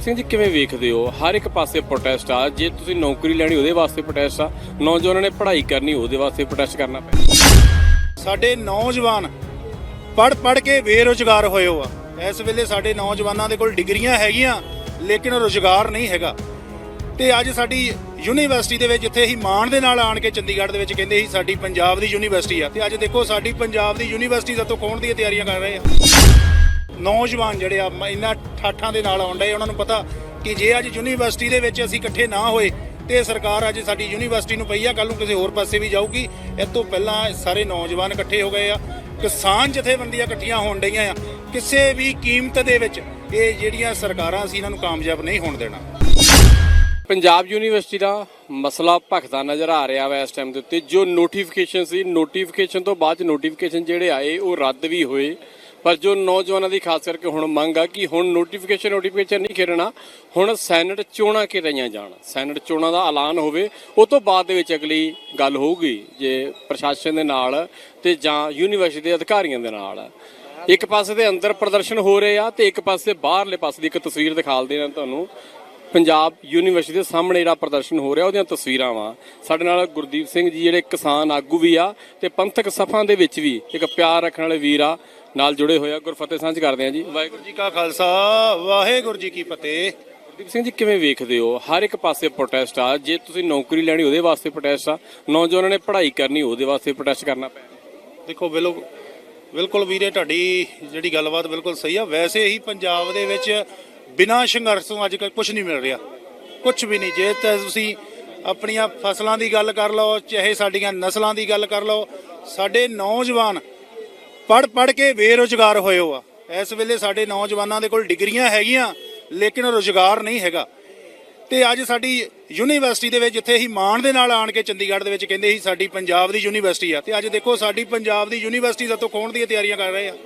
ਗੁਰਦੀਪ ਸਿੰਘ ਜੀ, ਕਿਵੇਂ ਵੇਖਦੇ ਹੋ? ਹਰ ਇੱਕ ਪਾਸੇ ਪ੍ਰੋਟੈਸਟ ਆ। ਜੇ ਤੁਸੀਂ ਨੌਕਰੀ ਲੈਣੀ, ਉਹਦੇ ਵਾਸਤੇ ਪ੍ਰੋਟੈਸਟ ਆ। ਨੌਜਵਾਨਾਂ ਨੇ ਪੜ੍ਹਾਈ ਕਰਨੀ, ਉਹਦੇ ਵਾਸਤੇ ਪ੍ਰੋਟੈਸਟ ਕਰਨਾ ਪੈਂਦਾ ਸਾਡੇ ਨੌਜਵਾਨ ਪੜ ਪੜ ਕੇ ਬੇਰੁਜ਼ਗਾਰ ਹੋਏ ਹੋ ਆ। ਇਸ ਵੇਲੇ ਸਾਡੇ ਨੌਜਵਾਨਾਂ ਦੇ ਕੋਲ ਡਿਗਰੀਆਂ ਹੈਗੀਆਂ, ਲੇਕਿਨ ਰੁਜ਼ਗਾਰ ਨਹੀਂ ਹੈਗਾ। ਤੇ ਅੱਜ ਸਾਡੀ ਯੂਨੀਵਰਸਿਟੀ ਦੇ ਵਿੱਚ, ਜਿੱਥੇ ਅਸੀਂ ਮਾਣ ਦੇ ਨਾਲ ਆਣ ਕੇ ਚੰਡੀਗੜ੍ਹ ਦੇ ਵਿੱਚ ਕਹਿੰਦੇ ਸੀ, ਸਾਡੀ ਪੰਜਾਬ ਦੀ ਯੂਨੀਵਰਸਿਟੀ ਆ। ਤੇ ਅੱਜ ਦੇਖੋ, ਸਾਡੀ ਪੰਜਾਬ ਦੀ ਯੂਨੀਵਰਸਿਟੀ ਦਾ ਤੋਂ ਖੋਣ ਦੀਆਂ ਤਿਆਰੀਆਂ ਕਰ ਰਹੇ ਆ? ਨੌਜਵਾਨ ਜਿਹੜੇ ਆ ਇੰਨਾ ਠਾਠਾਂ ਦੇ ਨਾਲ ਆਉਣ ਡਏ, ਉਹਨਾਂ ਨੂੰ ਪਤਾ ਕਿ ਜੇ ਅੱਜ ਯੂਨੀਵਰਸਿਟੀ ਦੇ ਵਿੱਚ ਅਸੀਂ ਇਕੱਠੇ ਨਾ ਹੋਏ, ਤੇ ਸਰਕਾਰ ਅੱਜ ਸਾਡੀ ਯੂਨੀਵਰਸਿਟੀ ਨੂੰ ਪਈ ਆ ਕੱਲ ਨੂੰ ਕਿਸੇ ਹੋਰ ਪਾਸੇ ਵੀ ਜਾਊਗੀ। ਇਹ ਤੋਂ ਪਹਿਲਾਂ ਸਾਰੇ ਨੌਜਵਾਨ ਇਕੱਠੇ ਹੋ ਗਏ ਆ। ਕਿਸਾਨ ਜਥੇਬੰਦੀਆਂ ਇਕੱਠੀਆਂ ਹੋਣ ਡਈਆਂ ਆ। ਕਿਸੇ ਵੀ ਕੀਮਤ ਦੇ ਵਿੱਚ ਇਹ ਜਿਹੜੀਆਂ ਸਰਕਾਰਾਂ ਅਸੀਂ ਇਹਨਾਂ ਨੂੰ ਕਾਮਯਾਬ ਨਹੀਂ ਹੋਣ ਦੇਣਾ। ਪੰਜਾਬ ਯੂਨੀਵਰਸਿਟੀ ਦਾ ਮਸਲਾ ਭਖਦਾ ਨਜ਼ਰ ਆ ਰਿਹਾ ਵਾ ਇਸ ਟਾਈਮ ਦੇ ਉੱਤੇ। ਜੋ ਨੋਟੀਫਿਕੇਸ਼ਨ ਸੀ ਨੋਟੀਫਿਕੇਸ਼ਨ ਤੋਂ ਬਾਅਦ ਨੋਟੀਫਿਕੇਸ਼ਨ ਜਿਹੜੇ ਆਏ, ਉਹ ਰੱਦ ਵੀ ਹੋਏ। ਪਰ ਜੋ ਨੌਜਵਾਨਾਂ ਦੀ ਖਾਸ ਕਰਕੇ ਹੁਣ ਮੰਗ ਆ ਕਿ ਹੁਣ ਨੋਟੀਫਿਕੇਸ਼ਨ ਨੋਟੀਫਿਕੇਸ਼ਨ ਨਹੀਂ ਖੇਡਣਾ, ਹੁਣ ਸੈਨੇਟ ਚੋਣਾਂ ਕੀਤੀਆਂ ਜਾਣ। ਸੈਨੇਟ ਚੋਣਾਂ ਦਾ ਐਲਾਨ ਹੋਵੇ, ਉਹ ਤੋਂ ਬਾਅਦ ਦੇ ਵਿੱਚ ਅਗਲੀ ਗੱਲ ਹੋਊਗੀ ਜੇ ਪ੍ਰਸ਼ਾਸਨ ਦੇ ਨਾਲ ਤੇ ਜਾਂ ਯੂਨੀਵਰਸਿਟੀ ਦੇ ਅਧਿਕਾਰੀਆਂ ਦੇ ਨਾਲ। ਇੱਕ ਪਾਸੇ ਦੇ ਅੰਦਰ ਪ੍ਰਦਰਸ਼ਨ ਹੋ ਰਹੇ ਆ ਤੇ ਇੱਕ ਪਾਸੇ ਬਾਹਰਲੇ ਪਾਸੇ ਦੀ ਇੱਕ ਤਸਵੀਰ ਦਿਖਾਲਦੇ ਨੇ ਤੁਹਾਨੂੰ। ਪੰਜਾਬ ਯੂਨੀਵਰਸਿਟੀ ਦੇ ਸਾਹਮਣੇ ਜਿਹੜਾ ਪ੍ਰਦਰਸ਼ਨ ਹੋ ਰਿਹਾ, ਉਹਦੀਆਂ ਤਸਵੀਰਾਂ ਵਾ। ਸਾਡੇ ਨਾਲ ਗੁਰਦੀਪ ਸਿੰਘ ਜੀ, ਜਿਹੜੇ ਕਿਸਾਨ ਆਗੂ ਵੀ ਆ ਤੇ ਪੰਥਕ ਸਫਾਂ ਦੇ ਵਿੱਚ ਵੀ ਇੱਕ ਪਿਆਰ ਰੱਖਣ ਵਾਲੇ ਵੀਰ ਆ। ਨਾਲ ਜੁੜੇ ਹੋਏ ਆ ਗੁਰਫਤਿਹ ਸਾਂਝ ਕਰਦੇ ਆ ਜੀ। ਵਾਹਿਗੁਰੂ ਜੀ ਕਾ ਖਾਲਸਾ ਵਾਹਿਗੁਰੂ ਜੀ ਕੀ ਫਤਿਹ। ਗੁਰਦੀਪ ਸਿੰਘ ਜੀ ਕਿਵੇਂ ਵੇਖਦੇ ਹੋ? ਹਰ ਇੱਕ ਪਾਸੇ ਪ੍ਰੋਟੈਸਟ ਆ। ਜੇ ਤੁਸੀਂ ਨੌਕਰੀ ਲੈਣੀ ਉਹਦੇ ਵਾਸਤੇ ਪ੍ਰੋਟੈਸਟ ਆ। ਨੌਜਵਾਨਾਂ ਨੇ ਪੜ੍ਹਾਈ ਕਰਨੀ ਉਹਦੇ ਵਾਸਤੇ ਪ੍ਰੋਟੈਸਟ ਕਰਨਾ ਪੈਂਦਾ ਦੇਖੋ ਬਿਲਕੁਲ ਬਿਲਕੁਲ ਵੀਰੇ ਤੁਹਾਡੀ ਜਿਹੜੀ ਗੱਲਬਾਤ ਬਿਲਕੁਲ ਸਹੀ ਆ। ਵੈਸੇ ਹੀ ਪੰਜਾਬ ਦੇ ਵਿੱਚ ਬਿਨਾਂ ਸੰਘਰਸ਼ ਤੋਂ ਅੱਜ ਕੱਲ੍ਹ ਕੁਝ ਨਹੀਂ ਮਿਲ ਰਿਹਾ। ਕੁਝ ਵੀ ਨਹੀਂ। ਜੇ ਤਾਂ ਤੁਸੀਂ ਆਪਣੀਆਂ ਫਸਲਾਂ ਦੀ ਗੱਲ ਕਰ ਲਓ ਚਾਹੇ ਸਾਡੀਆਂ ਨਸਲਾਂ ਦੀ ਗੱਲ ਕਰ ਲਓ ਸਾਡੇ ਨੌਜਵਾਨ ਪੜ ਪੜ ਕੇ ਬੇਰੁਜ਼ਗਾਰ ਹੋਏ ਹੋ ਆ। ਇਸ ਵੇਲੇ ਸਾਡੇ ਨੌਜਵਾਨਾਂ ਦੇ ਕੋਲ ਡਿਗਰੀਆਂ ਹੈਗੀਆਂ, ਲੇਕਿਨ ਰੁਜ਼ਗਾਰ ਨਹੀਂ ਹੈਗਾ। ਤੇ ਅੱਜ ਸਾਡੀ ਯੂਨੀਵਰਸਿਟੀ ਦੇ ਵਿੱਚ ਜਿੱਥੇ ਅਸੀਂ ਮਾਣ ਦੇ ਨਾਲ ਆਣ ਕੇ ਚੰਡੀਗੜ੍ਹ ਦੇ ਵਿੱਚ ਕਹਿੰਦੇ ਸੀ ਸਾਡੀ ਪੰਜਾਬ ਦੀ ਯੂਨੀਵਰਸਿਟੀ ਆ, ਤੇ ਅੱਜ ਦੇਖੋ ਸਾਡੀ ਪੰਜਾਬ ਦੀ ਯੂਨੀਵਰਸਿਟੀ ਤੋਂ ਖੋਣ ਦੀਆਂ ਤਿਆਰੀਆਂ ਕਰ ਰਹੇ ਆ।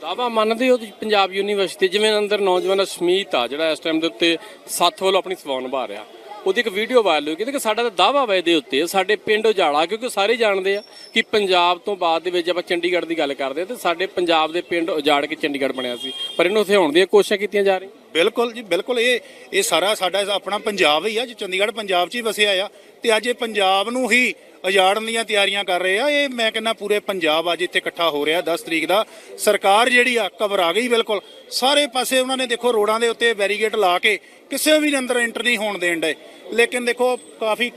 ਦਾਵਾ ਮੰਨਦੇ ਹੋ ਤੁਸੀਂ ਪੰਜਾਬ ਯੂਨੀਵਰਸਿਟੀ, ਜਿਵੇਂ ਅੰਦਰ ਨੌਜਵਾਨ ਸ਼ਮੀਤ ਆ, ਜਿਹੜਾ ਇਸ ਟਾਈਮ ਦੇ ਉੱਤੇ ਸੱਤ ਵੱਲੋਂ ਆਪਣੀ ਸੇਵਾ ਨਿਭਾ ਰਿਹਾ। ਉਹਦੀ ਇੱਕ ਵੀਡੀਓ ਵਾਇਰਲ ਹੋਈ ਕਿ ਸਾਡਾ ਤਾਂ ਦਾਵਾ ਵਾ ਇਹਦੇ ਉੱਤੇ, ਸਾਡੇ ਪਿੰਡ ਉਜਾੜਾ ਕਿਉਂਕਿ ਸਾਰੇ ਜਾਣਦੇ ਆ ਕਿ ਪੰਜਾਬ ਤੋਂ ਬਾਅਦ ਦੇ ਵਿੱਚ ਆਪਾਂ ਚੰਡੀਗੜ੍ਹ ਦੀ ਗੱਲ ਕਰਦੇ ਆ, ਤੇ ਸਾਡੇ ਪੰਜਾਬ ਦੇ ਪਿੰਡ ਉਜਾੜ ਕੇ ਚੰਡੀਗੜ੍ਹ ਬਣਿਆ ਸੀ। ਪਰ ਇਹਨੂੰ ਉੱਥੇ ਹੋਣ ਦੀਆਂ ਕੋਸ਼ਿਸ਼ਾਂ ਕੀਤੀਆਂ ਜਾ ਰਹੀਆਂ। ਬਿਲਕੁਲ ਜੀ, ਬਿਲਕੁਲ ਇਹ ਇਹ ਸਾਰਾ ਸਾਡਾ ਆਪਣਾ ਪੰਜਾਬ ਹੀ ਆ ਜੀ, ਚੰਡੀਗੜ੍ਹ ਪੰਜਾਬ 'ਚ ਹੀ ਵਸਿਆ ਆ। ਤੇ ਅੱਜ ਇਹ ਪੰਜਾਬ ਨੂੰ ਹੀ ਉਜਾੜਨ ਦੀਆਂ ਤਿਆਰੀਆਂ ਕਰ ਰਹੇ ਆ। ਇਹ ਮੈਂ ਕਹਿੰਦਾ ਪੂਰੇ ਪੰਜਾਬ ਅੱਜ ਇੱਥੇ ਇਕੱਠਾ ਹੋ ਰਿਹਾ 10 ਤਰੀਕ ਦਾ। ਸਰਕਾਰ ਜਿਹੜੀ ਆ ਘਬਰਾ ਗਈ ਬਿਲਕੁਲ। ਸਾਰੇ ਪਾਸੇ ਉਹਨਾਂ ਨੇ ਦੇਖੋ ਰੋਡਾਂ ਦੇ ਉੱਤੇ ਬੈਰੀਗੇਟ ਲਾ ਕੇ ਕਿਸੇ ਵੀ ਅੰਦਰ ਐਂਟਰ ਨਹੀਂ ਹੋਣ ਦੇਣ ਡਏ। ਲੇਕਿਨ ਦੇਖੋ ਕਾਫੀ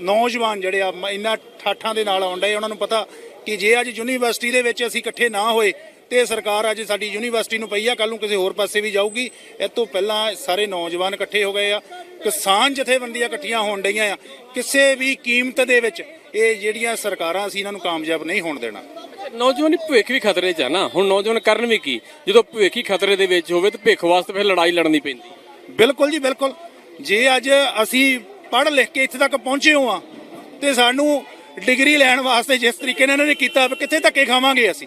ਨੌਜਵਾਨ ਜਿਹੜੇ ਆ, ਮ- ਇਹਨਾਂ ਠਾਠਾਂ ਦੇ ਨਾਲ ਆਉਣ ਡਏ। ਉਹਨਾਂ ਨੂੰ ਪਤਾ ਕਿ ਜੇ ਅੱਜ ਯੂਨੀਵਰਸਿਟੀ ਦੇ ਵਿੱਚ ਅਸੀਂ ਇਕੱਠੇ ਨਾ ਹੋਏ ਤੇ ਸਰਕਾਰ ਅੱਜ ਸਾਡੀ ਯੂਨੀਵਰਸਿਟੀ ਨੂੰ ਪਈ ਆ ਕੱਲ ਨੂੰ ਕਿਸੇ ਹੋਰ ਪਾਸੇ ਵੀ ਜਾਊਗੀ। ਇਹ ਤੋਂ ਪਹਿਲਾਂ ਸਾਰੇ ਨੌਜਵਾਨ ਇਕੱਠੇ ਹੋ ਗਏ ਆ। ਕਿਸਾਨ ਜਥੇਬੰਦੀਆਂ ਇਕੱਠੀਆਂ ਹੋਣ ਡਈਆਂ ਆ। ਕਿਸੇ ਵੀ ਕੀਮਤ ਦੇ ਵਿੱਚ ਇਹ ਜਿਹੜੀਆਂ ਸਰਕਾਰਾਂ ਅਸੀਂ ਇਹਨਾਂ ਨੂੰ ਕਾਮਯਾਬ ਨਹੀਂ ਹੋਣ ਦੇਣਾ। ਨੌਜਵਾਨੀ ਭਵਿੱਖ ਵੀ ਖਤਰੇ 'ਚ ਆ ਨਾ। ਹੁਣ ਨੌਜਵਾਨ ਕਰਨ ਵੀ ਕੀ? ਜਦੋਂ ਭਵਿੱਖ ਹੀ ਖਤਰੇ ਦੇ ਵਿੱਚ ਹੋਵੇ ਤੇ ਭਵਿੱਖ ਵਾਸਤੇ ਫਿਰ ਲੜਾਈ ਲੜਨੀ ਪੈਂਦੀ। ਬਿਲਕੁਲ ਜੀ ਬਿਲਕੁਲ। ਜੇ ਅੱਜ ਅਸੀਂ ਪੜ੍ਹ ਲਿਖ ਕੇ ਇੱਥੇ ਤੱਕ ਪਹੁੰਚੇ ਹੋ ਆ ਤੇ ਸਾਨੂੰ ਡਿਗਰੀ ਲੈਣ ਵਾਸਤੇ ਜਿਸ ਤਰੀਕੇ ਨਾਲ ਇਹਨਾਂ ਨੇ ਕੀਤਾ ਕਿੱਥੇ ਧੱਕੇ ਖਾਵਾਂਗੇ ਅਸੀਂ?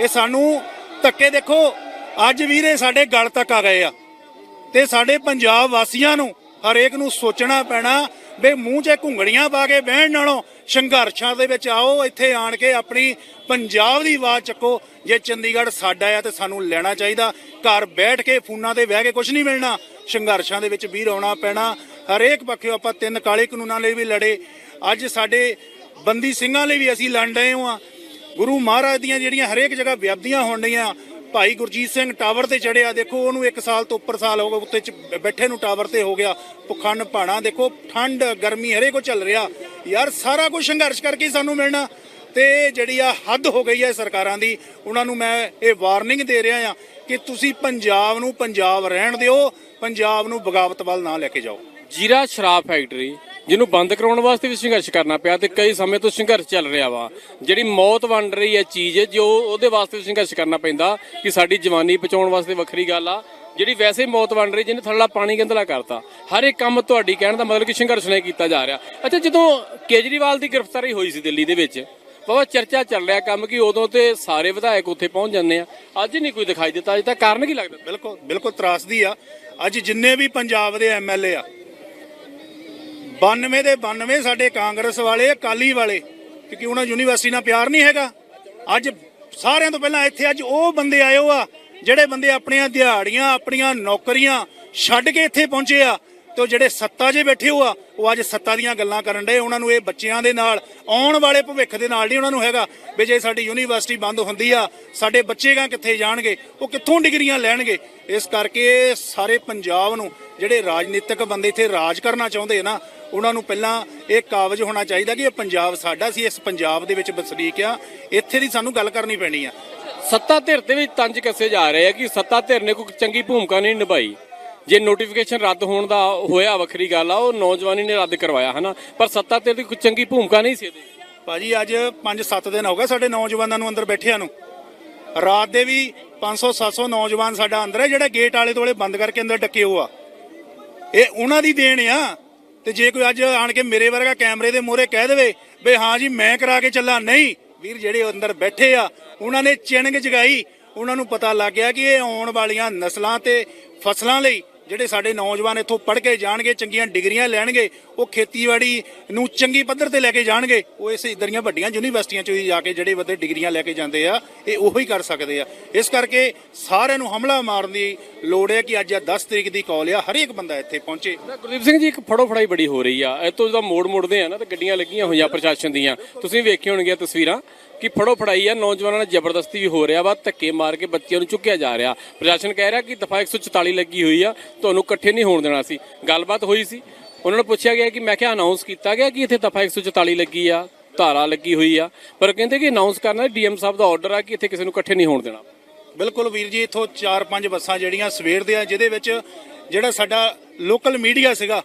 ਇਹ ਸਾਨੂੰ ਧੱਕੇ ਦੇਖੋ, ਅੱਜ ਵੀਰੇ ਸਾਡੇ ਗਲ ਤੱਕ ਆ ਗਏ ਆ। ਤੇ ਸਾਡੇ ਪੰਜਾਬ ਵਾਸੀਆਂ ਨੂੰ ਹਰੇਕ ਨੂੰ ਸੋਚਣਾ ਪੈਣਾ ਵੀ ਮੂੰਹ 'ਚ ਘੁੰਗੜੀਆਂ ਪਾ ਕੇ ਬਹਿਣ ਨਾਲੋਂ ਸੰਘਰਸ਼ਾਂ ਦੇ ਵਿੱਚ ਆਓ, ਇੱਥੇ ਆਣ ਕੇ ਆਪਣੀ ਪੰਜਾਬ ਦੀ ਆਵਾਜ਼ ਚੱਕੋ। ਜੇ ਚੰਡੀਗੜ੍ਹ ਸਾਡਾ ਆ ਤੇ ਸਾਨੂੰ ਲੈਣਾ ਚਾਹੀਦਾ। ਘਰ ਬੈਠ ਕੇ ਫੋਨਾਂ ਤੇ ਬਹਿ ਕੇ ਕੁਝ ਨਹੀਂ ਮਿਲਣਾ। ਸੰਘਰਸ਼ਾਂ ਦੇ ਵਿੱਚ ਵੀ ਰੌਣਾ ਪੈਣਾ। ਹਰੇਕ ਪੱਖਿਓ ਆਪਾਂ ਤਿੰਨ ਕਾਲੇ ਕਾਨੂੰਨਾਂ ਲਈ ਵੀ ਲੜੇ। ਅੱਜ ਸਾਡੇ ਬੰਦੀ ਸਿੰਘਾਂ ਲਈ ਵੀ ਅਸੀਂ ਲੜ ਰਹੇ ਹਾਂ। ਗੁਰੂ ਮਹਾਰਾਜ ਦੀਆਂ ਜਿਹੜੀਆਂ ਹਰੇਕ ਜਗ੍ਹਾ ਵਿਆਪਦੀਆਂ ਹੋਣ ਡਈਆਂ ਭਾਈ ਗੁਰਜੀਤ ਸਿੰਘ ਟਾਵਰ ਤੇ ਚੜਿਆ, ਦੇਖੋ ਉਹਨੂੰ 1 ਸਾਲ ਤੋਂ ਉੱਪਰ ਸਾਲ ਹੋ ਗਿਆ ਉੱਤੇ ਚ- ਬੈਠੇ ਨੂੰ ਟਾਵਰ ਤੇ ਹੋ ਗਿਆ, ਪੁਖੰਡ ਭਾਣਾ ਦੇਖੋ ਠੰਡ, ਗਰਮੀ ਹਰੇਕ ਕੋ ਚੱਲ ਰਿਹਾ। ਯਾਰ ਸਾਰਾ ਕੁਝ ਸੰਘਰਸ਼ ਕਰਕੇ ਹੀ ਸਾਨੂੰ ਮਿਲਣਾ। ਤੇ ਜਿਹੜੀ ਆ ਹੱਦ ਹੋ ਗਈ ਹੈ ਸਰਕਾਰਾਂ ਦੀ, ਉਹਨਾਂ ਨੂੰ ਮੈਂ ਇਹ ਵਾਰਨਿੰਗ ਦੇ ਰਿਹਾ ਆ ਕਿ ਤੁਸੀਂ ਪੰਜਾਬ ਨੂੰ ਪੰਜਾਬ ਰਹਿਣ ਦਿਓ, ਪੰਜਾਬ ਨੂੰ ਬਗਾਵਤ ਵੱਲ ਨਾ ਲੈ ਕੇ ਜਾਓ। ਜੀਰਾ ਸ਼ਰਾਬ ਫੈਕਟਰੀ ਜਿਹਨੂੰ ਬੰਦ ਕਰਾਉਣ ਵਾਸਤੇ ਵੀ ਸੰਘਰਸ਼ ਕਰਨਾ ਪਿਆ ਤੇ ਕਈ ਸਮੇਂ ਤੋਂ ਸੰਘਰਸ਼ ਚੱਲ ਰਿਹਾ ਵਾ। ਜਿਹੜੀ ਮੌਤ ਵੰਡ ਰਹੀ ਹੈ ਚੀਜ਼, ਜੋ ਉਹਦੇ ਵਾਸਤੇ ਵੀ ਸੰਘਰਸ਼ ਕਰਨਾ ਪੈਂਦਾ ਕਿ ਸਾਡੀ ਜਵਾਨੀ ਬਚਾਉਣ ਵਾਸਤੇ ਵੱਖਰੀ ਗੱਲ ਆ। ਜਿਹੜੀ ਵੈਸੇ ਮੌਤ ਵੰਡ ਰਹੀ, ਜਿਹਨੇ ਥੱਲਾ ਪਾਣੀ ਗੰਦਲਾ ਕਰਤਾ। ਹਰ ਇੱਕ ਕੰਮ ਤੁਹਾਡੀ ਕਹਿਣ ਦਾ ਮਤਲਬ ਕਿ ਸੰਘਰਸ਼ ਨਹੀਂ ਕੀਤਾ ਜਾ ਰਿਹਾ। ਅੱਛਾ, ਜਦੋਂ ਕੇਜਰੀਵਾਲ ਦੀ ਗ੍ਰਿਫਤਾਰੀ ਹੋਈ ਸੀ ਦਿੱਲੀ ਦੇ ਵਿੱਚ, ਬਾਬਾ ਚਰਚਾ ਚੱਲ ਰਿਹਾ ਕੰਮ ਕਿ ਉਦੋਂ ਤੇ ਸਾਰੇ ਵਿਧਾਇਕ ਉੱਥੇ ਪਹੁੰਚ ਜਾਂਦੇ ਆ। ਅੱਜ ਨਹੀਂ ਕੋਈ ਦਿਖਾਈ ਦਿੱਤਾ, ਅੱਜ ਤੱਕ ਕਾਰਨ ਕੀ ਲੱਗਦਾ? ਬਿਲਕੁਲ ਬਿਲਕੁਲ ਤਰਾਸਦੀ ਆ। ਅੱਜ ਜਿੰਨੇ ਵੀ ਪੰਜਾਬ ਦੇ ਐਮਐਲਏ ਆ 92 ਦੇ 92 ਸਾਡੇ ਕਾਂਗਰਸ ਵਾਲੇ, ਅਕਾਲੀ ਵਾਲੇ, ਕਿਉਂਕਿ ਉਹਨਾਂ ਯੂਨੀਵਰਸਿਟੀ ਨਾਲ ਪਿਆਰ ਨਹੀਂ ਹੈਗਾ। ਅੱਜ ਸਾਰਿਆਂ ਤੋਂ ਪਹਿਲਾਂ ਇੱਥੇ ਅੱਜ ਉਹ ਬੰਦੇ ਆਏ ਹੋ ਆ ਜਿਹੜੇ ਬੰਦੇ ਆਪਣੀਆਂ ਦਿਹਾੜੀਆਂ, ਆਪਣੀਆਂ ਨੌਕਰੀਆਂ ਛੱਡ ਕੇ ਇੱਥੇ ਪਹੁੰਚੇ ਆ ਤੇ ਉਹ ਜਿਹੜੇ ਸੱਤਾ 'ਜੇ ਬੈਠੇ ਹੋ ਆ ਉਹ ਅੱਜ ਸੱਤਾ ਦੀਆਂ ਗੱਲਾਂ ਕਰਨ ਡੇ ਉਹਨਾਂ ਨੂੰ ਇਹ ਬੱਚਿਆਂ ਦੇ ਨਾਲ, ਆਉਣ ਵਾਲੇ ਭਵਿੱਖ ਦੇ ਨਾਲ ਨਹੀਂ ਉਹਨਾਂ ਨੂੰ ਹੈਗਾ ਵੀ ਜੇ ਸਾਡੀ ਯੂਨੀਵਰਸਿਟੀ ਬੰਦ ਹੁੰਦੀ ਆ, ਸਾਡੇ ਬੱਚੇ ਗਾ ਕਿੱਥੇ ਜਾਣਗੇ, ਉਹ ਕਿੱਥੋਂ ਡਿਗਰੀਆਂ ਲੈਣਗੇ? ਇਸ ਕਰਕੇ ਸਾਰੇ ਪੰਜਾਬ ਨੂੰ ਜਿਹੜੇ ਰਾਜਨੀਤਿਕ ਬੰਦੇ ਇੱਥੇ ਰਾਜ ਕਰਨਾ ਚਾਹੁੰਦੇ ਆ ਨਾ ਉਹਨਾਂ ਨੂੰ ਪਹਿਲਾਂ ਇਹ ਕਾਬਜ ਹੋਣਾ ਚਾਹੀਦਾ ਕਿ ਇਹ ਪੰਜਾਬ ਸਾਡਾ ਸੀ ਇਸ ਪੰਜਾਬ ਦੇ ਵਿੱਚ ਵਸਨੀਕ ਆ। ਇੱਥੇ ਦੀ ਸਾਨੂੰ ਗੱਲ ਕਰਨੀ ਪੈਣੀ ਆ। ਸੱਤਾ ਧਿਰ ਤੇ ਵੀ ਤੰਜ ਕੱਸੇ ਜਾ ਰਹੇ ਆ ਕਿ ਸੱਤਾ ਧਿਰ ਨੇ ਕੋਈ ਚੰਗੀ ਭੂਮਿਕਾ ਨਹੀਂ ਨਿਭਾਈ। ਜੇ ਨੋਟੀਫਿਕੇਸ਼ਨ ਰੱਦ ਹੋਣ ਦਾ ਹੋਇਆ ਵੱਖਰੀ ਗੱਲ ਆ ਉਹ ਨੌਜਵਾਨੀ ਨੇ ਰੱਦ ਕਰਵਾਇਆ ਹਨਾ? ਪਰ ਸੱਤਾ ਧਿਰ ਦੀ ਕੋਈ ਚੰਗੀ ਭੂਮਿਕਾ ਨਹੀਂ ਸੀ ਇਹਦੀ ਭਾਜੀ ਅੱਜ 5-7 ਦਿਨ ਹੋ ਗਏ ਸਾਡੇ ਨੌਜਵਾਨਾਂ ਨੂੰ ਅੰਦਰ ਬੈਠਿਆਂ ਨੂੰ। ਰਾਤ ਦੇ ਵੀ 500-700 ਨੌਜਵਾਨ ਸਾਡਾ ਅੰਦਰ ਹੈ ਜਿਹੜਾ ਗੇਟ ਆਲੇ ਦੁਆਲੇ ਬੰਦ ਕਰਕੇ ਅੰਦਰ ਡੱਕੇ ਹੋ ਆ ਇਹ ਉਹਨਾਂ ਦੀ ਦੇਣ ਆ। ਤੇ ਜੇ ਕੋਈ ਅੱਜ ਆਣ ਕੇ ਮੇਰੇ ਵਰਗਾ ਕੈਮਰੇ ਦੇ ਮੂਹਰੇ ਕਹਿ ਦੇਵੇ ਵੀ ਹਾਂ ਜੀ ਮੈਂ ਕਰਾ ਕੇ ਚੱਲਾਂ, ਨਹੀਂ। ਵੀਰ ਜਿਹੜੇ ਅੰਦਰ ਬੈਠੇ ਆ, ਉਹਨਾਂ ਨੇ ਚਿਣਗ ਜਗਾਈ। ਉਹਨਾਂ ਨੂੰ ਪਤਾ ਲੱਗ ਗਿਆ ਕਿ ਇਹ ਆਉਣ ਵਾਲੀਆਂ ਨਸਲਾਂ ਤੇ ਫਸਲਾਂ ਲਈ ਜਿਹੜੇ ਸਾਡੇ ਨੌਜਵਾਨ ਇੱਥੋਂ ਪੜ੍ਹ ਕੇ ਜਾਣਗੇ, ਚੰਗੀਆਂ ਡਿਗਰੀਆਂ ਲੈਣਗੇ, ਉਹ ਖੇਤੀਬਾੜੀ ਨੂੰ ਚੰਗੀ ਪੱਧਰ ਤੇ ਲੈ ਕੇ ਜਾਣਗੇ, ਉਹ ਇਸ ਇਧਰੀਆਂ ਵੱਡੀਆਂ ਯੂਨੀਵਰਸਿਟੀਆਂ 'ਚ ਵੀ ਜਾ ਕੇ ਜਿਹੜੇ ਵੱਡੇ ਡਿਗਰੀਆਂ ਲੈ ਕੇ ਜਾਂਦੇ ਆ, ਇਹ ਉਹੋ ਹੀ ਕਰ ਸਕਦੇ ਆ। ਇਸ ਕਰਕੇ ਸਾਰਿਆਂ ਨੂੰ ਹਮਲਾ ਮਾਰਨ ਦੀ ਲੋੜ ਹੈ ਕਿ ਅੱਜ ਆ 10 ਤਰੀਕ ਦੀ ਕਾਲ ਆ, ਹਰੇਕ ਬੰਦਾ ਇੱਥੇ ਪਹੁੰਚੇ। ਤਾਂ ਗੁਰਦੀਪ ਸਿੰਘ ਜੀ, ਇੱਕ ਫੜੋ ਫੜਾਈ ਬੜੀ ਹੋ ਰਹੀ ਆ। ਇਹ ਤੋਂ ਜਦੋਂ ਮੋੜ ਮੁੜਦੇ ਆ ਨਾ, ਤਾਂ ਗੱਡੀਆਂ ਲੱਗੀਆਂ ਹੋਈਆਂ ਪ੍ਰਸ਼ਾਸਨ ਦੀਆਂ। ਤੁਸੀਂ ਵੇਖੇ ਹੋਣਗੀਆਂ ਤਸਵੀਰਾਂ ਕਿ ਫੜੋ ਫੜਾਈ ਆ, ਨੌਜਵਾਨਾਂ ਨਾਲ ਜ਼ਬਰਦਸਤੀ ਵੀ ਹੋ ਰਿਹਾ ਵਾ, ਧੱਕੇ ਮਾਰ ਕੇ ਬੱਚਿਆਂ ਨੂੰ ਚੁੱਕਿਆ ਜਾ ਰਿਹਾ। ਪ੍ਰਸ਼ਾਸਨ ਕਹਿ ਰਿਹਾ ਕਿ ਦਫਾ 144 ਲੱਗੀ ਹੋਈ ਆ ਤੁਹਾਨੂੰ ਇਕੱਠੇ ਨਹੀਂ ਹੋਣ ਦੇਣਾ ਸੀ। ਗੱਲਬਾਤ ਹੋਈ ਸੀ। ਉਹਨਾਂ ਨੂੰ ਪੁੱਛਿਆ ਗਿਆ ਕਿ ਮੈਂ ਕਿਹਾ ਅਨਾਉਂਸ ਕੀਤਾ ਗਿਆ ਕਿ ਇੱਥੇ ਦਫਾ 144 ਲੱਗੀ ਆ, ਧਾਰਾ ਲੱਗੀ ਹੋਈ ਆ। ਪਰ ਕਹਿੰਦੇ ਕਿ ਅਨਾਉਂਸ ਕਰਨਾ ਡੀਐਮ ਸਾਹਿਬ ਦਾ ਆਰਡਰ ਆ ਕਿ ਇੱਥੇ ਕਿਸੇ ਨੂੰ ਇਕੱਠੇ ਨਹੀਂ ਹੋਣ ਦੇਣਾ। ਬਿਲਕੁਲ ਵੀਰ ਜੀ, ਇੱਥੋਂ 4-5 ਬੱਸਾਂ ਜਿਹੜੀਆਂ ਸਵੇਰ ਦੇ ਆ ਜਿਹਦੇ ਵਿੱਚ ਜਿਹੜਾ ਸਾਡਾ ਲੋਕਲ ਮੀਡੀਆ ਸੀਗਾ,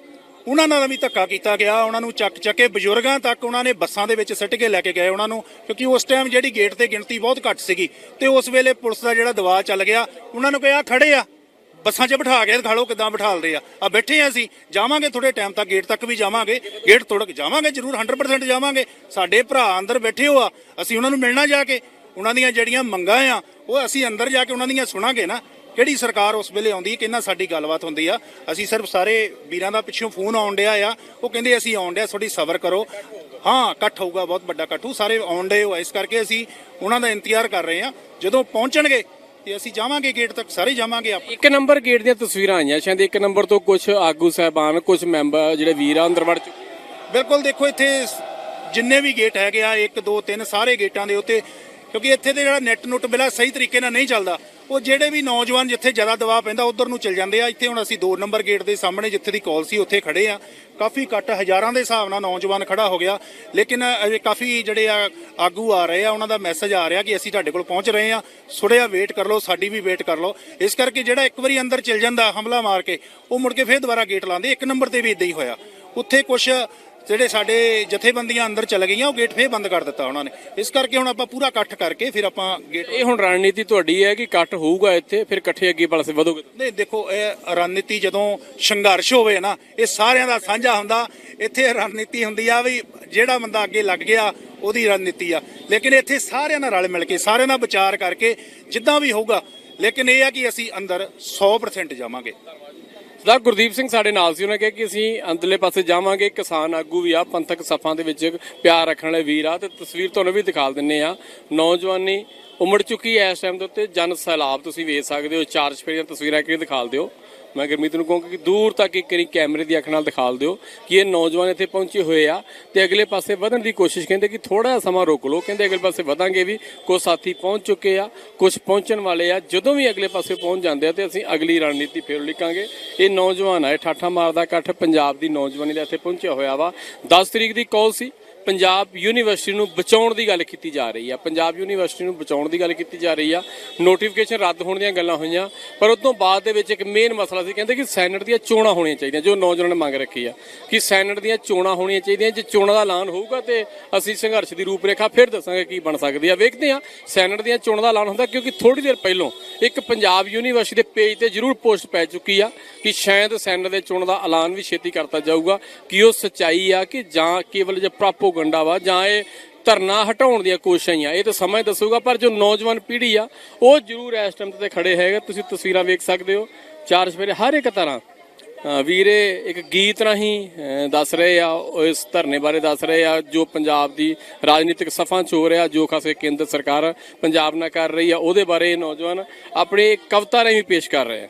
ਉਹਨਾਂ ਨਾਲ ਵੀ ਧੱਕਾ ਕੀਤਾ ਗਿਆ। ਉਹਨਾਂ ਨੂੰ ਚੱਕ ਚੱਕੇ ਬਜ਼ੁਰਗਾਂ ਤੱਕ ਉਹਨਾਂ ਨੇ ਬੱਸਾਂ ਦੇ ਵਿੱਚ ਸਿੱਟ ਕੇ ਲੈ ਕੇ ਗਏ ਉਹਨਾਂ ਨੂੰ, ਕਿਉਂਕਿ ਉਸ ਟਾਈਮ ਜਿਹੜੀ ਗੇਟ ਤੇ ਗਿਣਤੀ ਬਹੁਤ ਘੱਟ ਸੀਗੀ। ਤੇ ਉਸ ਵੇਲੇ ਪੁਲਿਸ ਦਾ ਜਿਹੜਾ ਦਬਾਅ ਚੱਲ ਗਿਆ, ਉਹਨਾਂ ਨੂੰ ਕਿਹਾ ਖੜੇ ਆ। ਬੱਸਾਂ 'ਚ ਬਿਠਾ ਕੇ ਦਿਖਾ ਲਓ ਕਿਦਾਂ ਬਿਠਾਲਦੇ ਆ। ਆ ਬੈਠੇ ਆ ਅਸੀਂ, ਜਾਵਾਂਗੇ ਥੋੜੇ ਟਾਈਮ ਤੱਕ ਗੇਟ ਤੱਕ ਵੀ ਜਾਵਾਂਗੇ। ਗੇਟ ਤੋੜ ਜਾਵਾਂਗੇ ਜ਼ਰੂਰ 100% ਜਾਵਾਂਗੇ। ਸਾਡੇ ਭਰਾ ਅੰਦਰ ਬੈਠੇ ਹੋ ਆ, ਅਸੀਂ ਉਹਨਾਂ ਨੂੰ ਮਿਲਣਾ ਜਾ ਕੇ, ਉਹਨਾਂ ਦੀਆਂ ਜਿਹੜੀਆਂ ਮੰਗਾਂ ਆ, ਉਹ ਅਸੀਂ ਅੰਦਰ ਜਾ ਕੇ ਉਹਨਾਂ ਦੀਆਂ ਸੁਣਾਂਗੇ ਨਾ। ਕਿਹੜੀ ਸਰਕਾਰ ਉਸ ਵੇਲੇ ਆਉਂਦੀ ਹੈ ਕਿੰਨਾ ਸਾਡੀ ਗੱਲਬਾਤ ਹੁੰਦੀ ਆ। ਅਸੀਂ ਸਿਰਫ ਸਾਰੇ ਵੀਰਾਂ ਦਾ ਪਿੱਛੋਂ ਫੋਨ ਆਉਣ ਡਿਆ ਆ। ਉਹ ਕਹਿੰਦੇ, ਅਸੀਂ ਆਉਣ ਡਿਆ ਥੋੜੀ ਸਬਰ ਕਰੋ। ਹਾਂ, ਇਕੱਠ ਹੋਊਗਾ, ਬਹੁਤ ਵੱਡਾ ਇਕੱਠ ਹੋਊ। ਸਾਰੇ ਆਉਣ ਡਏ ਹੋ, ਇਸ ਕਰਕੇ ਅਸੀਂ ਉਹਨਾਂ ਦਾ ਇੰਤਜ਼ਾਰ ਕਰ ਰਹੇ ਆ। ਜਦੋਂ ਪਹੁੰਚਣਗੇ ਤੇ ਅਸੀਂ ਜਾਵਾਂਗੇ ਗੇਟ ਤੱਕ ਸਾਰੇ ਜਾਵਾਂਗੇ ਆਪ। ਇੱਕ ਨੰਬਰ ਗੇਟ ਦੀਆਂ ਤਸਵੀਰਾਂ ਆਈਆਂ ਸ਼ਾਇਦ ਇੱਕ ਨੰਬਰ ਤੋਂ ਕੁਝ ਆਗੂ ਸਹਿਬਾਨ ਕੁਝ ਮੈਂਬਰ ਜਿਹੜੇ ਵੀਰ ਆ ਅੰਦਰ ਵੜ ਚੁੱਕੇ। ਬਿਲਕੁਲ ਦੇਖੋ ਇੱਥੇ ਜਿੰਨੇ ਵੀ ਗੇਟ ਹੈਗੇ ਆ 1 2 3 ਸਾਰੇ ਗੇਟਾਂ ਦੇ ਉੱਤੇ ਕਿਉਂਕਿ ਇੱਥੇ ਤੇ ਜਿਹੜਾ ਨੈਟ ਨੁੱਟ ਬਿਲਾ ਸਹੀ ਤਰੀਕੇ ਨਾਲ ਨਹੀਂ ਚੱਲਦਾ। ਉਹ ਜਿਹੜੇ ਵੀ ਨੌਜਵਾਨ ਜਿੱਥੇ ਜ਼ਿਆਦਾ ਦਬਾਅ ਪੈਂਦਾ, ਉਧਰ ਨੂੰ ਚਲ ਜਾਂਦੇ ਆ। ਇੱਥੇ ਹੁਣ ਅਸੀਂ 2 ਨੰਬਰ ਗੇਟ ਦੇ ਸਾਹਮਣੇ ਜਿੱਥੇ ਦੀ ਕਾਲ ਸੀ, ਉੱਥੇ ਖੜੇ ਆ। ਕਾਫੀ ਘੱਟ ਹਜ਼ਾਰਾਂ ਦੇ ਹਿਸਾਬ ਨਾਲ ਨੌਜਵਾਨ ਖੜਾ ਹੋ ਗਿਆ। ਲੇਕਿਨ ਅਜੇ ਕਾਫੀ ਜਿਹੜੇ ਆ, ਆਗੂ ਆ ਰਹੇ ਆ, ਉਹਨਾਂ ਦਾ ਮੈਸੇਜ ਆ ਰਿਹਾ ਕਿ ਅਸੀਂ ਤੁਹਾਡੇ ਕੋਲ ਪਹੁੰਚ ਰਹੇ ਆ। ਥੋੜ੍ਹਾ ਵੇਟ ਕਰ ਲਓ, ਸਾਡੀ ਵੀ ਵੇਟ ਕਰ ਲਓ। ਇਸ ਕਰਕੇ ਜਿਹੜਾ ਇੱਕ ਵਾਰੀ ਅੰਦਰ ਚਲ ਜਾਂਦਾ ਹਮਲਾ ਮਾਰ ਕੇ, ਉਹ ਮੁੜ ਕੇ ਫੇਰ ਦੁਬਾਰਾ ਗੇਟ ਲਾਉਂਦੇ। ਇੱਕ ਨੰਬਰ ਤੇ ਵੀ ਇਦਾਂ ਹੀ ਹੋਇਆ। ਉੱਥੇ ਕੁਝ ਜਿਹੜੇ ਸਾਡੇ ਜਥੇਬੰਦੀਆਂ ਅੰਦਰ ਚਲ ਗਈਆਂ ਉਹ ਗੇਟ ਫੇਰ ਬੰਦ ਕਰ ਦਿੱਤਾ ਉਹਨਾਂ ਨੇ। ਇਸ ਕਰਕੇ ਹੁਣ ਆਪਾਂ ਪੂਰਾ ਇਕੱਠ ਕਰਕੇ ਫਿਰ ਆਪਾਂ ਗੇਟ ਇਹ ਹੁਣ ਰਣਨੀਤੀ ਤੁਹਾਡੀ ਹੈ ਕਿ ਕੱਟ ਹੋਊਗਾ ਇੱਥੇ ਫਿਰ ਇਕੱਠੇ ਅੱਗੇ ਪਾਸੇ ਵਧੋਗੇ। ਨਹੀਂ ਦੇਖੋ ਇਹ ਰਣਨੀਤੀ ਜਦੋਂ ਸੰਘਰਸ਼ ਹੋਵੇ ਨਾ ਇਹ ਸਾਰਿਆਂ ਦਾ ਸਾਂਝਾ ਹੁੰਦਾ। ਇੱਥੇ ਰਣਨੀਤੀ ਹੁੰਦੀ ਆ ਵੀ ਜਿਹੜਾ ਬੰਦਾ ਅੱਗੇ ਲੱਗ ਗਿਆ ਉਹਦੀ ਰਣਨੀਤੀ ਆ। ਲੇਕਿਨ ਇੱਥੇ ਸਾਰਿਆਂ ਨਾਲ ਰਲ ਮਿਲ ਕੇ ਸਾਰਿਆਂ ਨਾਲ ਵਿਚਾਰ ਕਰਕੇ ਜਿੱਦਾਂ ਵੀ ਹੋਊਗਾ ਲੇਕਿਨ ਇਹ ਆ ਕਿ ਅਸੀਂ ਅੰਦਰ 100% ਜਾਵਾਂਗੇ। ਸਰਦਾਰ ਗੁਰਦੀਪ ਸਿੰਘ ਸਾਡੇ ਨਾਲ ਸੀ, ਉਹਨਾਂ ਕਿਹਾ ਕਿ ਅਸੀਂ ਅੰਦਰਲੇ ਪਾਸੇ ਜਾਵਾਂਗੇ, ਕਿਸਾਨ ਆਗੂ ਵੀ ਆ, ਪੰਥਕ ਸਫਾਂ ਦੇ ਵਿੱਚ ਪਿਆਰ ਰੱਖਣ ਵਾਲੇ ਵੀਰ ਆ, ਤੇ ਤਸਵੀਰ ਤੁਹਾਨੂੰ ਵੀ ਦਿਖਾ ਦਿੰਨੇ ਆ। ਨੌਜਵਾਨੀ ਉਮੜ ਚੁੱਕੀ ਹੈ ਇਸ ਟਾਈਮ ਦੇ ਉੱਤੇ। ਜਨ ਸੈਲਾਬ ਤੁਸੀਂ ਵੇਖ ਸਕਦੇ ਹੋ, ਚਾਰ ਚਫੇਰੀਆਂ ਤਸਵੀਰਾਂ ਕਿ ਦਿਖਾਲ ਦਿਓ। ਮੈਂ ਗੁਰਮੀਤ ਨੂੰ ਕਹੂੰਗਾ ਕਿ ਦੂਰ ਤੱਕ ਇੱਕ ਵਾਰੀ ਕੈਮਰੇ ਦੀ ਅੱਖ ਨਾਲ ਦਿਖਾਲ ਦਿਓ ਕਿ ਇਹ ਨੌਜਵਾਨ ਇੱਥੇ ਪਹੁੰਚੇ ਹੋਏ ਆ ਤੇ ਅਗਲੇ ਪਾਸੇ ਵਧਣ ਦੀ ਕੋਸ਼ਿਸ਼ ਕਹਿੰਦੇ ਕਿ ਥੋੜਾ ਜਿਹਾ ਸਮਾਂ ਰੋਕ ਲਓ। ਕਹਿੰਦੇ ਅਗਲੇ ਪਾਸੇ ਵਧਾਂਗੇ ਵੀ। ਕੁਝ ਸਾਥੀ ਪਹੁੰਚ ਚੁੱਕੇ ਆ ਕੁਝ ਪਹੁੰਚਣ ਵਾਲੇ ਆ। ਜਦੋਂ ਵੀ ਅਗਲੇ ਪਾਸੇ ਪਹੁੰਚ ਜਾਂਦੇ ਆ ਤੇ ਅਸੀਂ ਅਗਲੀ ਰਣਨੀਤੀ ਫੇਰ ਲਿਖਾਂਗੇ। ਇਹ ਨੌਜਵਾਨ ਆ, ਇਹ ਠਾਠਾ ਮਾਰਦਾ ਇਕੱਠ ਪੰਜਾਬ ਦੀ ਨੌਜਵਾਨੀ ਦਾ ਇੱਥੇ ਪਹੁੰਚਿਆ ਹੋਇਆ ਵਾ। 10 ਤਰੀਕ ਦੀ ਕਾਲ ਸੀ। ਪੰਜਾਬ ਯੂਨੀਵਰਸਿਟੀ ਨੂੰ ਬਚਾਉਣ ਦੀ ਗੱਲ ਕੀਤੀ ਜਾ ਰਹੀ ਆ। ਪੰਜਾਬ ਯੂਨੀਵਰਸਿਟੀ ਨੂੰ ਬਚਾਉਣ ਦੀ ਗੱਲ ਕੀਤੀ ਜਾ ਰਹੀ ਆ। ਨੋਟੀਫਿਕੇਸ਼ਨ ਰੱਦ ਹੋਣ ਦੀਆਂ ਗੱਲਾਂ ਹੋਈਆਂ, ਪਰ ਉਸ ਤੋਂ ਬਾਅਦ ਦੇ ਵਿੱਚ ਇੱਕ ਮੇਨ ਮਸਲਾ ਸੀ, ਕਹਿੰਦੇ ਕਿ ਸੈਨੇਟ ਦੀਆਂ ਚੋਣਾਂ ਹੋਣੀਆਂ ਚਾਹੀਦੀਆਂ, ਜੋ ਨੌਜਵਾਨਾਂ ਨੇ ਮੰਗ ਰੱਖੀ ਆ, ਕਿ ਸੈਨੇਟ ਦੀਆਂ ਚੋਣਾਂ ਹੋਣੀਆਂ ਚਾਹੀਦੀਆਂ, ਜੇ ਚੋਣਾਂ ਦਾ ਐਲਾਨ ਹੋਊਗਾ ਤੇ ਅਸੀਂ ਸੰਘਰਸ਼ ਦੀ ਰੂਪਰੇਖਾ ਫਿਰ ਦੱਸਾਂਗੇ ਕੀ ਬਣ ਸਕਦੀ ਆ। ਵੇਖਦੇ ਆ ਸੈਨੇਟ ਦੀਆਂ ਚੋਣਾਂ ਦਾ ਐਲਾਨ ਹੁੰਦਾ ਕਿਉਂਕਿ ਥੋੜੀ ਦੇਰ ਪਹਿਲਾਂ ਇੱਕ ਪੰਜਾਬ ਯੂਨੀਵਰਸਿਟੀ ਦੇ ਪੇਜ ਤੇ ਜ਼ਰੂਰ ਪੋਸਟ ਪੈ ਚੁੱਕੀ ਆ ਕਿ ਸ਼ਾਇਦ ਸੈਨੇਟ ਦੇ ਚੋਣਾਂ ਦਾ ਐਲਾਨ ਵੀ ਛੇਤੀ ਕਰਤਾ ਜਾਊਗਾ, ਕਿ ਉਹ ਸਚਾਈ ਆ ਕਿ ਜਾਂ ਕੇਵਲ ਜੇ ਪ੍ਰਾਪੋ ਪ੍ਰਾਪੋਗੰਡਾ ਵਾ ਜਾਂ ਇਹ ਧਰਨਾ ਹਟਾਉਣ ਦੀਆਂ ਕੋਸ਼ਿਸ਼ਾਂ ਹੀ ਆ ਇਹ ਤਾਂ ਸਮਾਂ ਦੱਸੂਗਾ, ਪਰ ਜੋ ਨੌਜਵਾਨ ਪੀੜ੍ਹੀ ਆ, ਉਹ ਜ਼ਰੂਰ ਇਸ ਟਾਈਮ ਤੇ ਖੜੇ ਹੈਗੇ। ਤੁਸੀਂ ਤਸਵੀਰਾਂ ਵੇਖ ਸਕਦੇ ਹੋ। ਚਾਰ ਸਵੇਰੇ ਹਰ ਇੱਕ ਤਰ੍ਹਾਂ ਵੀਰੇ ਇੱਕ ਗੀਤ ਰਾਹੀਂ ਦੱਸ ਰਹੇ ਆ, ਉਹ ਇਸ ਧਰਨੇ ਬਾਰੇ ਦੱਸ ਰਹੇ ਆ, ਜੋ ਪੰਜਾਬ ਦੀ ਰਾਜਨੀਤਿਕ ਸਫਾਂ ਚ ਹੋ ਰਿਹਾ, ਜੋ ਖਾਸੇ ਕੇਂਦਰ ਸਰਕਾਰ ਪੰਜਾਬ ਨਾਲ ਕਰ ਰਹੀ ਆ, ਉਹਦੇ ਬਾਰੇ ਇਹ ਨੌਜਵਾਨ ਆਪਣੇ ਕਵਿਤਾ ਰਾਹੀਂ ਪੇਸ਼ ਕਰ ਰਹੇ ਆ।